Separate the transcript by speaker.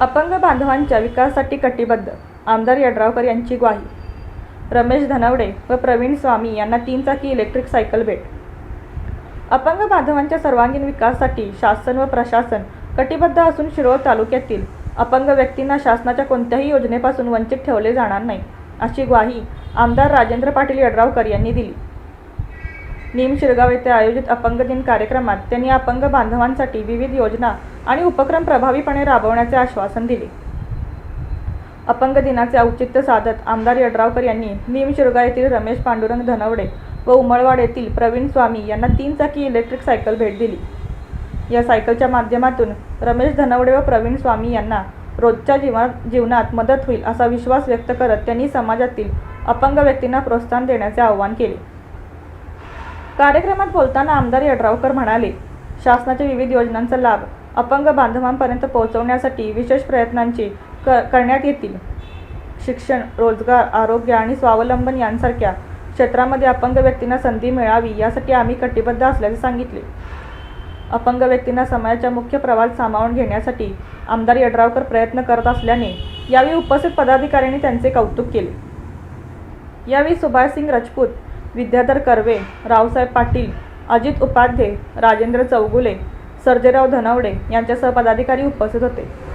Speaker 1: अपंग बांधवांच्या विकासासाठी कटिबद्ध आमदार यड्रावकर यांची ग्वाही. रमेश धनवडे व प्रवीण स्वामी यांना तीन चाकी इलेक्ट्रिक सायकल भेट. अपंग बांधवांच्या सर्वांगीण विकासासाठी शासन व प्रशासन कटिबद्ध असून शिरोळ तालुक्यातील अपंग व्यक्तींना शासनाच्या कोणत्याही योजनेपासून वंचित ठेवले जाणार नाही अशी ग्वाही आमदार राजेंद्र पाटील यड्रावकर यांनी दिली. निम शिरगाव येथे आयोजित अपंग दिन कार्यक्रमात त्यांनी अपंग बांधवांसाठी विविध योजना आणि उपक्रम प्रभावीपणे राबवण्याचे आश्वासन दिले. अपंग दिनाचे औचित्य साधत आमदार यड्रावकर यांनी निम येथील रमेश पांडुरंग धनवडे व उमळवाड येथील प्रवीण स्वामी यांना तीन चाकी इलेक्ट्रिक सायकल भेट दिली. या सायकलच्या माध्यमातून रमेश धनवडे व प्रवीण स्वामी यांना रोजच्या जीवा जीवनात मदत होईल असा विश्वास व्यक्त करत त्यांनी समाजातील अपंग व्यक्तींना प्रोत्साहन देण्याचे आवाहन केले. कार्यक्रमात बोलताना आमदार यड्रावकर म्हणाले शासनाच्या विविध योजनांचा लाभ अपंग बांधवांपर्यंत पोहोचवण्यासाठी विशेष प्रयत्नांची क करण्यात येतील. शिक्षण रोजगार आरोग्य आणि स्वावलंबन यांसारख्या क्षेत्रामध्ये अपंग व्यक्तींना संधी मिळावी यासाठी आम्ही कटिबद्ध असल्याचे सांगितले. अपंग व्यक्तींना समाजाच्या मुख्य प्रवाहात सामावून घेण्यासाठी आमदार यड्रावकर प्रयत्न करत असल्याने यावेळी उपस्थित पदाधिकाऱ्यांनी त्यांचे कौतुक केले. यावेळी सुभाषसिंग राजपूत विद्याधर कर्वे रावसाहेब पाटील अजित उपाध्ये राजेंद्र चौगुले सर्जेराव धनावडे यांच्यासह पदाधिकारी उपस्थित होते.